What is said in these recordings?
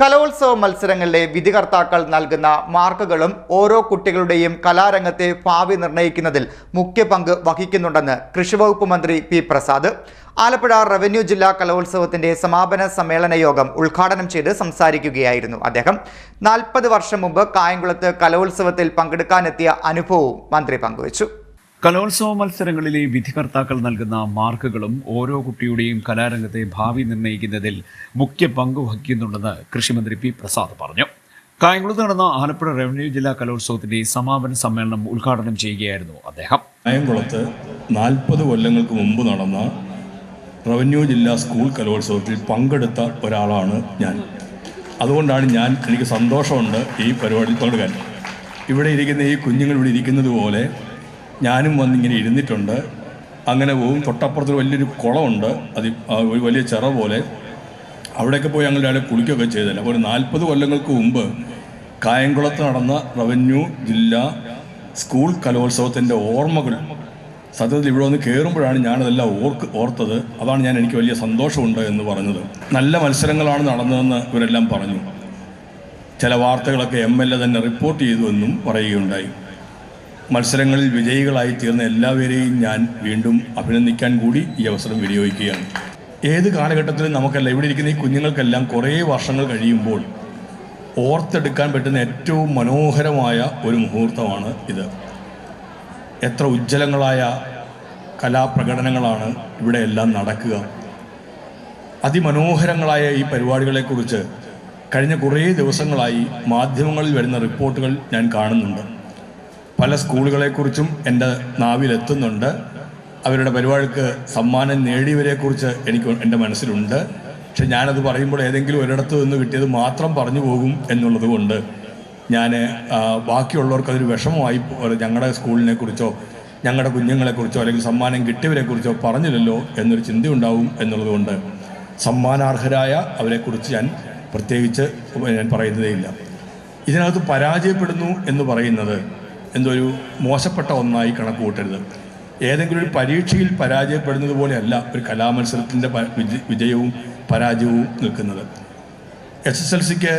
കലോത്സവ മത്സരങ്ങളിലെ വിധികർത്താക്കൾ നൽകുന്ന മാർക്കുകളും ഓരോ കുട്ടികളുടെയും കലാരംഗത്തെ ഭാവി നിർണയിക്കുന്നതിൽ മുഖ്യ പങ്ക് വഹിക്കുന്നുണ്ടെന്ന് കൃഷിവകുപ്പ് മന്ത്രി പി പ്രസാദ്. ആലപ്പുഴ റവന്യൂ ജില്ലാ കലോത്സവത്തിന്റെ സമാപന സമ്മേളന യോഗം ഉദ്ഘാടനം ചെയ്ത് സംസാരിക്കുകയായിരുന്നു അദ്ദേഹം. നാൽപ്പത് വർഷം മുമ്പ് കായംകുളത്ത് കലോത്സവത്തിൽ പങ്കെടുക്കാനെത്തിയ അനുഭവവും മന്ത്രി പങ്കുവച്ചു. കലോത്സവ മത്സരങ്ങളിലെ വിധികർത്താക്കൾ നൽകുന്ന മാർക്കുകളും ഓരോ കുട്ടിയുടെയും കലാരംഗത്തെ ഭാവി നിർണയിക്കുന്നതിൽ മുഖ്യ പങ്ക് വഹിക്കുന്നുണ്ടെന്ന് കൃഷിമന്ത്രി പി പ്രസാദ് പറഞ്ഞു. കായംകുളത്ത് നടന്ന ആലപ്പുഴ റവന്യൂ ജില്ലാ കലോത്സവത്തിന്റെ സമാപന സമ്മേളനം ഉദ്ഘാടനം ചെയ്യുകയായിരുന്നു അദ്ദേഹം. കായംകുളത്ത് നാൽപ്പത് കൊല്ലങ്ങൾക്ക് മുമ്പ് നടന്ന റവന്യൂ ജില്ലാ സ്കൂൾ കലോത്സവത്തിൽ പങ്കെടുത്ത ഒരാളാണ് ഞാൻ. അതുകൊണ്ടാണ് ഞാൻ എനിക്ക് സന്തോഷമുണ്ട് ഈ പരിപാടിയിൽ പങ്കെടുക്കാൻ. ഇവിടെ ഇരിക്കുന്ന ഈ കുഞ്ഞുങ്ങൾ ഇവിടെ ഇരിക്കുന്നത് പോലെ ഞാനും വന്നിങ്ങനെ ഇരുന്നിട്ടുണ്ട്. അങ്ങനെ പോകും തൊട്ടപ്പുറത്ത് വലിയൊരു കുളമുണ്ട്. അത് ഒരു വലിയ ചിറ പോലെ. അവിടെയൊക്കെ പോയി ഞങ്ങൾ രാവിലെ കുളിക്കുകയൊക്കെ ചെയ്തല്ലോ അപ്പോൾ ഒരു നാൽപ്പത് കൊല്ലങ്ങൾക്ക് മുമ്പ് കായംകുളത്ത് നടന്ന റവന്യൂ ജില്ലാ സ്കൂൾ കലോത്സവത്തിന്റെ ഓർമ്മകൾ സത്യത്തിൽ ഇവിടെ വന്ന് കയറുമ്പോഴാണ് ഞാനതെല്ലാം ഓർക്ക് ഓർത്തത്. അതാണ് ഞാൻ എനിക്ക് വലിയ സന്തോഷമുണ്ട് എന്ന് പറഞ്ഞത്. നല്ല മത്സരങ്ങളാണ് നടന്നതെന്ന് ഇവരെല്ലാം പറഞ്ഞു. ചില വാർത്തകളൊക്കെ എം എൽ എ തന്നെ റിപ്പോർട്ട് ചെയ്തു എന്നും പറയുകയുണ്ടായി. മത്സരങ്ങളിൽ വിജയികളായി തീർന്ന എല്ലാവരെയും ഞാൻ വീണ്ടും അഭിനന്ദിക്കാൻ കൂടി ഈ അവസരം വിനിയോഗിക്കുകയാണ്. ഏത് കാലഘട്ടത്തിലും നമുക്കല്ല ഇവിടെ ഇരിക്കുന്ന ഈ കുഞ്ഞുങ്ങൾക്കെല്ലാം കുറേ വർഷങ്ങൾ കഴിയുമ്പോൾ ഓർത്തെടുക്കാൻ പറ്റുന്ന ഏറ്റവും മനോഹരമായ ഒരു മുഹൂർത്തമാണ് ഇത്. എത്ര ഉജ്ജ്വലങ്ങളായ കലാപ്രകടനങ്ങളാണ് ഇവിടെ എല്ലാം നടക്കുക. അതിമനോഹരങ്ങളായ ഈ പരിപാടികളെക്കുറിച്ച് കഴിഞ്ഞ കുറേ ദിവസങ്ങളായി മാധ്യമങ്ങളിൽ വരുന്ന റിപ്പോർട്ടുകൾ ഞാൻ കാണുന്നുണ്ട്. പല സ്കൂളുകളെക്കുറിച്ചും എന്റെ നാവിലെത്തുന്നുണ്ട്. അവരുടെ പരിപാടിക്ക് സമ്മാനം നേടിയവരെക്കുറിച്ച് എനിക്ക് എന്റെ മനസ്സിലുണ്ട്. പക്ഷെ ഞാനത് പറയുമ്പോൾ ഏതെങ്കിലും ഒരിടത്ത് നിന്ന് കിട്ടിയത് മാത്രം പറഞ്ഞു പോകും എന്നുള്ളത് കൊണ്ട് ഞാൻ ബാക്കിയുള്ളവർക്ക് അതൊരു വിഷമമായി ഞങ്ങളുടെ സ്കൂളിനെ കുറിച്ചോ ഞങ്ങളുടെ കുഞ്ഞുങ്ങളെക്കുറിച്ചോ അല്ലെങ്കിൽ സമ്മാനം കിട്ടിയവരെക്കുറിച്ചോ പറഞ്ഞില്ലല്ലോ എന്നൊരു ചിന്തയുണ്ടാവും എന്നുള്ളത് കൊണ്ട് സമ്മാനാർഹരായ അവരെക്കുറിച്ച് ഞാൻ പ്രത്യേകിച്ച് ഞാൻ പറയുന്നതേയില്ല. ഇതിനകത്ത് പരാജയപ്പെടുന്നു എന്ന് പറയുന്നത് എന്തോ ഒരു മോശപ്പെട്ട ഒന്നായി കണക്ക് കൂട്ടരുത് ഏതെങ്കിലും ഒരു പരീക്ഷയിൽ പരാജയപ്പെടുന്നത് പോലെയല്ല ഒരു കലാമത്സരത്തിന്റെ വിജയവും പരാജയവും നിൽക്കുന്നത്. എസ് എസ് എൽ സിക്ക്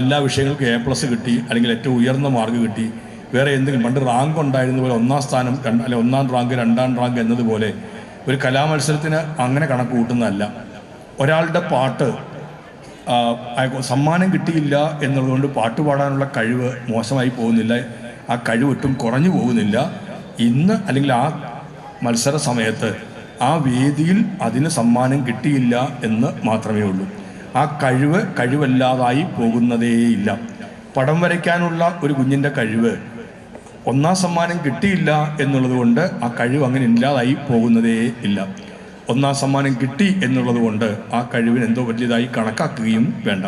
എല്ലാ വിഷയങ്ങൾക്കും എ പ്ലസ് കിട്ടി അല്ലെങ്കിൽ ഏറ്റവും ഉയർന്ന മാർക്ക് കിട്ടി. വേറെ എന്തെങ്കിലും പണ്ട് റാങ്ക് ഉണ്ടായിരുന്ന പോലെ ഒന്നാം സ്ഥാനം അല്ലെ ഒന്നാം റാങ്ക് രണ്ടാം റാങ്ക് എന്നതുപോലെ ഒരു കലാമത്സരത്തിന് അങ്ങനെ കണക്ക് കൂട്ടുന്നതല്ല ഒരാളുടെ പാട്ട് സമ്മാനം കിട്ടിയില്ല എന്നുള്ളതുകൊണ്ട് പാട്ട് പാടാനുള്ള കഴിവ് മോശമായി പോകുന്നില്ല. ആ കഴിവ് ഒട്ടും കുറഞ്ഞു പോകുന്നില്ല. ഇന്ന് അല്ലെങ്കിൽ ആ മത്സര സമയത്ത് ആ വേദിയിൽ അതിന് സമ്മാനം കിട്ടിയില്ല എന്ന് മാത്രമേ ഉള്ളൂ. ആ കഴിവ് കഴിവല്ലാതായി പോകുന്നതേയില്ല. പടം വരയ്ക്കാനുള്ള ഒരു കുഞ്ഞിന്റെ കഴിവ് ഒന്നാം സമ്മാനം കിട്ടിയില്ല എന്നുള്ളത് കൊണ്ട് ആ കഴിവ് അങ്ങനെ ഇല്ലാതായി പോകുന്നതേ ഇല്ല. ഒന്നാം സമ്മാനം കിട്ടി എന്നുള്ളത് കൊണ്ട് ആ കഴിവിന് എന്തോ വലിയതായി കണക്കാക്കുകയും വേണ്ട.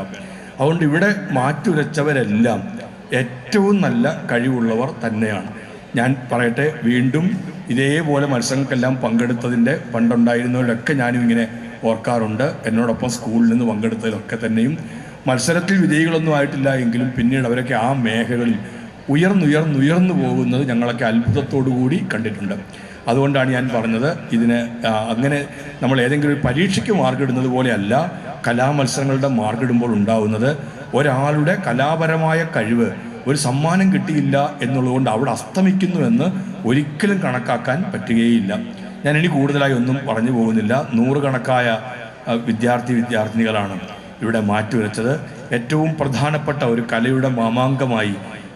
അതുകൊണ്ട് ഇവിടെ മാറ്റുരച്ചവരെല്ലാം ഏറ്റവും നല്ല കഴിവുള്ളവർ തന്നെയാണ്. ഞാൻ പറയട്ടെ വീണ്ടും ഇതേപോലെ മത്സരങ്ങൾക്കെല്ലാം പങ്കെടുത്തതിന്റെ പണ്ടുണ്ടായിരുന്നവരൊക്കെ ഞാനും ഇങ്ങനെ ഓർക്കാറുണ്ട്. എന്നോടൊപ്പം സ്കൂളിൽ നിന്ന് പങ്കെടുത്തതിലൊക്കെ തന്നെയും. മത്സരത്തിൽ വിജയികളൊന്നും ആയിട്ടില്ല എങ്കിലും പിന്നീട് അവരൊക്കെ ആ മേഖലകളിൽ ഉയർന്നുയർന്നുയർന്നു പോകുന്നത് ഞങ്ങളൊക്കെ അത്ഭുതത്തോടു കൂടി കണ്ടിട്ടുണ്ട്. അതുകൊണ്ടാണ് ഞാൻ പറഞ്ഞത് ഇതിന് അങ്ങനെ നമ്മൾ ഏതെങ്കിലും ഒരു പരീക്ഷയ്ക്ക് മാർക്കിടുന്നത് പോലെയല്ല കലാമത്സരങ്ങളുടെ മാർക്കിടുമ്പോൾ ഉണ്ടാവുന്നത് ഒരാളുടെ കലാപരമായ കഴിവ് ഒരു സമ്മാനം കിട്ടിയില്ല എന്നുള്ളതുകൊണ്ട് അവിടെ അസ്തമിക്കുന്നുവെന്ന് ഒരിക്കലും കണക്കാക്കാൻ പറ്റുകയില്ല. ഞാൻ ഇനി കൂടുതലായി ഒന്നും പറഞ്ഞു പോകുന്നില്ല. നൂറുകണക്കായ വിദ്യാർത്ഥി വിദ്യാർത്ഥിനികളാണ് ഇവിടെ മാറ്റിവരച്ചത് ഏറ്റവും പ്രധാനപ്പെട്ട ഒരു കലയുടെ മാമാങ്കമായി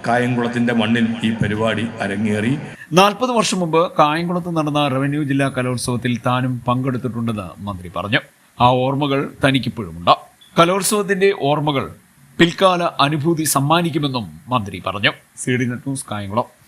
കായംകുളത്തിന്റെ മണ്ണിൽ ഈ പരിപാടി അരങ്ങേറി. നാൽപ്പത് വർഷം മുമ്പ് കായംകുളത്ത് നടന്ന റവന്യൂ ജില്ലാ കലോത്സവത്തിൽ താനും പങ്കെടുത്തിട്ടുണ്ടെന്ന് മന്ത്രി പറഞ്ഞു. ആ ഓർമ്മകൾ തനിക്കിപ്പോഴുമുണ്ട്. കലോത്സവത്തിന്റെ ഓർമ്മകൾ പിൽക്കാല അനുഭൂതി സമ്മാനിക്കുമെന്നും മന്ത്രി പറഞ്ഞു. C D net news Kayamkulam.